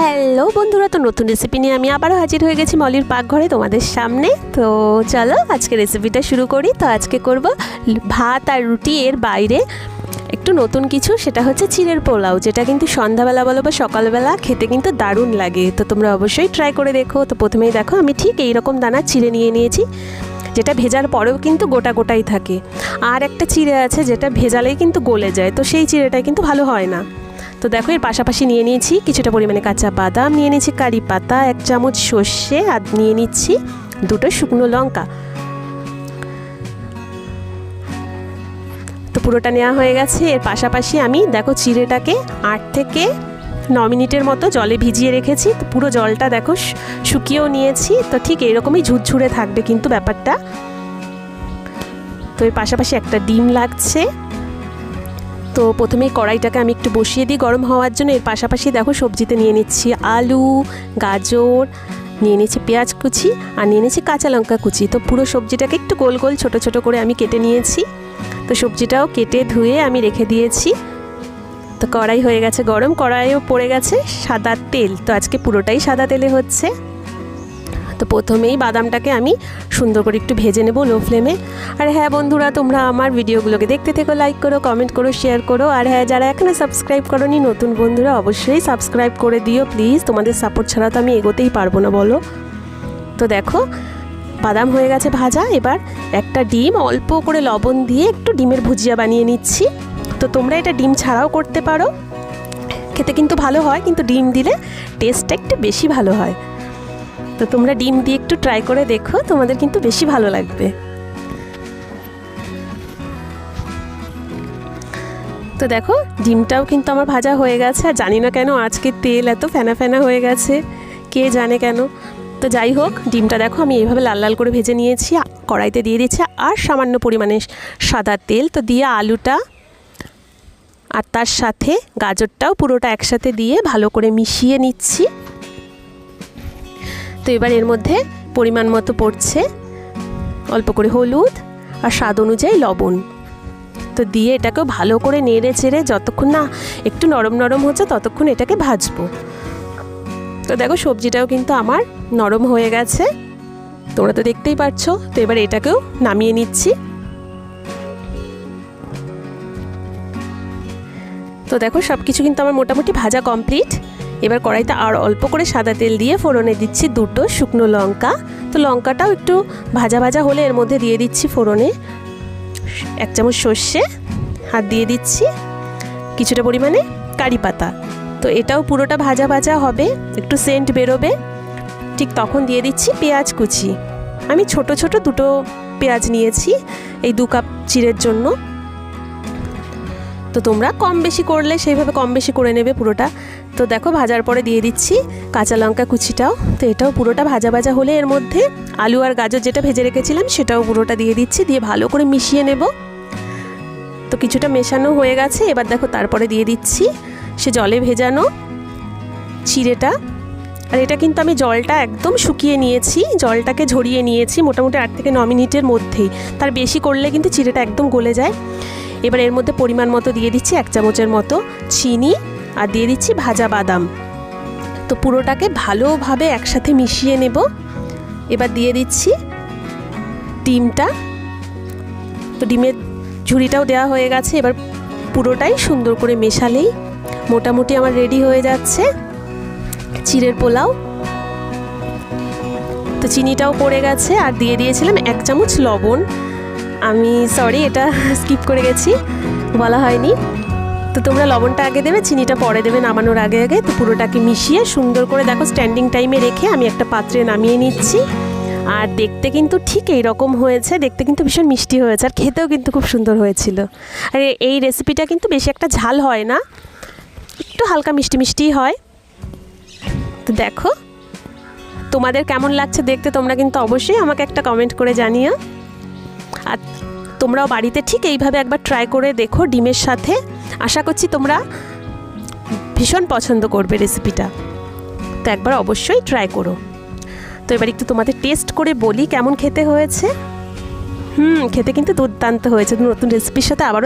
Hello বন্ধুরা, তো নতুন রেসিপি নিয়ে আমি আবারও হাজির হয়ে গেছি মলির পাকঘরে তোমাদের সামনে। তো চলো আজকে রেসিপিটা শুরু করি। তো আজকে করব ভাত আর রুটি এর বাইরে। একটু নতুন কিছু, সেটা হচ্ছে চিড়ের পোলাও, যেটা কিন্তু সন্ধ্যাবেলা বলো বা সকালবেলা খেতে কিন্তু দারুণ লাগে। তো তোমরা অবশ্যই ট্রাই করে দেখো। তো প্রথমেই দেখো, আমি ঠিক এই রকম দানা চিড়ে নিয়ে নিয়েছি, যেটা ভেজার পরেও কিন্তু গোটা গোটাই থাকে। আর একটা চিড়ে আছে, যেটা ভেজালেই কিন্তু গলে যায়। তো সেই চিড়েটাই কিন্তু ভালো হয় না। তো দেখো, এর পাশাপাশি নিয়ে নিয়েছি কিছুটা পরিমাণে কাঁচা বাদাম, নিয়ে নিয়েছি কারি পাতা, এক চামচ সর্ষে, আর নিয়ে নিচ্ছি দুটো শুকনো লঙ্কা। তো পুরোটা নেওয়া হয়ে গেছে। এর পাশাপাশি আমি, দেখো, চিড়েটাকে আট থেকে ন মিনিটের মতো জলে ভিজিয়ে রেখেছি। তো পুরো জলটা, দেখো শুকিয়েও নিয়েছি। তো ঠিক এরকমই ঝুরঝুরে থাকবে কিন্তু ব্যাপারটা। তো এর পাশাপাশি একটা ডিম লাগছে। তো প্রথমেই কড়াইটাকে আমি একটু বসিয়ে দিই গরম হওয়ার জন্য। এর পাশাপাশি দেখো সবজিতে নিয়ে নিচ্ছি আলু, গাজর, নিয়ে নিচ্ছি পেঁয়াজ কুচি আর নিয়ে নিচ্ছি কাঁচা লঙ্কা কুচি। তো পুরো সবজিটাকে একটু গোল গোল, ছোট ছোট করে আমি কেটে নিয়েছি। তো সবজিটাও কেটে ধুয়ে আমি রেখে দিয়েছি। তো কড়াই হয়ে গেছে গরম, কড়াইও পড়ে গেছে সাদা তেল। তো আজকে পুরোটাই সাদা তেলে হচ্ছে। তো প্রথমেই বাদামটাকে আমি সুন্দর করে একটু ভেজে নেব লো ফ্লেমে আর হ্যাঁ বন্ধুরা, তোমরা আমার ভিডিওগুলোকে দেখতে থেকো লাইক করো কমেন্ট করো শেয়ার করো। আর হ্যাঁ যারা এখনও সাবস্ক্রাইব করোনি, নতুন বন্ধুরা অবশ্যই সাবস্ক্রাইব করে দিও প্লিজ তোমাদের সাপোর্ট ছাড়া তো আমি এগোতেই পারব না, বলো। তো দেখো, বাদাম হয়ে গেছে ভাজা। এবার একটা ডিম, অল্প করে লবণ দিয়ে একটু ডিমের ভুজিয়া বানিয়ে নিচ্ছি। তো তোমরা এটা ডিম ছাড়াও করতে পারো। খেতে কিন্তু ভালো হয়, কিন্তু ডিম দিলে টেস্টটা একটু বেশি ভালো হয়। তো তোমরা ডিম দিয়ে একটু ট্রাই করে দেখো, তোমাদের কিন্তু বেশি ভালো লাগবে। তো দেখো, ডিমটাও কিন্তু আমার ভাজা হয়ে গেছে, আর জানি না কেন আজকে তেল এত ফেনা ফেনা হয়ে গেছে, কে জানে কেন। তো যাই হোক, ডিমটা দেখো, আমি এইভাবে লাল লাল করে ভেজে নিয়েছি কড়াইতে দিয়ে দিচ্ছি আর সামান্য পরিমাণে সাদা তেল। তো দিয়ে আলুটা আর তার সাথে গাজরটাও পুরোটা একসাথে দিয়ে ভালো করে মিশিয়ে নিচ্ছি। তো এবার এর মধ্যে পরিমাণ মতো পড়ছে। অল্প করে হলুদ আর স্বাদ অনুযায়ী লবণ। তো দিয়ে এটাকেও ভালো করে নেড়ে চেড়ে যতক্ষণ না একটু নরম নরম হচ্ছে ততক্ষণ এটাকে ভাজবো। তো দেখো সবজিটাও কিন্তু আমার নরম হয়ে গেছে। তোমরা তো দেখতেই পাচ্ছ তো এবার এটাকেও নামিয়ে নিচ্ছি। তো দেখো সব কিছু কিন্তু আমার মোটামুটি ভাজা কমপ্লিট। এবার কড়াইতে আর অল্প করে সাদা তেল দিয়ে ফোড়নে দিচ্ছি দুটো শুকনো লঙ্কা। তো লঙ্কাটাও একটু ভাজা ভাজা হলে এর মধ্যে দিয়ে দিচ্ছি ফোড়নে। এক চামচ সর্ষে, হাত দিয়ে দিচ্ছি কিছুটা পরিমাণে কারি পাতা। তো এটাও পুরোটা ভাজা ভাজা হবে, একটু সেন্ট বেরোবে। ঠিক তখন দিয়ে দিচ্ছি পেঁয়াজ কুচি। আমি ছোট ছোট দুটো পেঁয়াজ নিয়েছি এই দু কাপ চিড়ের জন্য। তো তোমরা কম বেশি করলে সেইভাবে কম বেশি করে নেবে পুরোটা। তো দেখো ভাজার পরে দিয়ে দিচ্ছি কাঁচা লঙ্কা কুচিটাও। তো এটাও পুরোটা ভাজা ভাজা হলে এর মধ্যে আলু আর গাজর যেটা ভেজে রেখেছিলাম সেটাও পুরোটা দিয়ে দিচ্ছি, দিয়ে ভালো করে মিশিয়ে নেব। তো কিছুটা মেশানো হয়ে গেছে, এবার দেখো তারপরে দিয়ে দিচ্ছি সে জলে ভেজানো চিড়েটা। আর এটা কিন্তু আমি জলটা একদম শুকিয়ে নিয়েছি, জলটাকে ঝরিয়ে নিয়েছি মোটামুটি আট থেকে ন মিনিটের মধ্যেই। তার বেশি করলে কিন্তু চিড়েটা একদম গলে যায়। এবার এর মধ্যে পরিমাণ মতো দিয়ে দিচ্ছি এক চামচের মতো চিনি আর দিয়ে দিচ্ছি ভাজা বাদাম। তো পুরোটাকে ভালোভাবে একসাথে মিশিয়ে নেব। এবার দিয়ে দিচ্ছি ডিমটা। তো ডিমের ঝুড়িটাও দেওয়া হয়ে গেছে, এবার পুরোটাই সুন্দর করে মেশালেই মোটামুটি আমার রেডি হয়ে যাচ্ছে। চিড়ের পোলাও। তো চিনিটাও পড়ে গেছে, আর দিয়ে দিয়েছিলাম এক চামচ লবণ। আমি সরি এটা স্কিপ করে গেছি, বলা হয়নি। তো তোমরা লবণটা আগে দেবে, চিনিটা পরে দেবে নামানোর আগে আগে। তো পুরোটাকে মিশিয়ে সুন্দর করে দেখো স্ট্যান্ডিং টাইমে রেখে আমি একটা পাত্রে নামিয়ে নিচ্ছি। আর দেখতে কিন্তু ঠিক এই রকম হয়েছে, দেখতে কিন্তু ভীষণ মিষ্টি হয়েছে, আর খেতেও কিন্তু খুব সুন্দর হয়েছিল। আর এই রেসিপিটা কিন্তু বেশি একটা ঝাল হয় না, একটু হালকা মিষ্টি মিষ্টিই হয়। তো দেখো, তোমাদের কেমন লাগছে দেখতে তোমরা কিন্তু অবশ্যই আমাকে একটা কমেন্ট করে জানিও। আর তোমরাও বাড়িতে ঠিক এইভাবে একবার ট্রাই করে দেখো ডিমের সাথে। আশা করছি তোমরা ভীষণ পছন্দ করবে রেসিপিটা তো একবার অবশ্যই ট্রাই করো। তো এবার একটু তোমাদের টেস্ট করে বলি কেমন খেতে হয়েছে। হুম, খেতে কিন্তু দুর্দান্ত হয়েছে। নতুন রেসিপির সাথে আবারও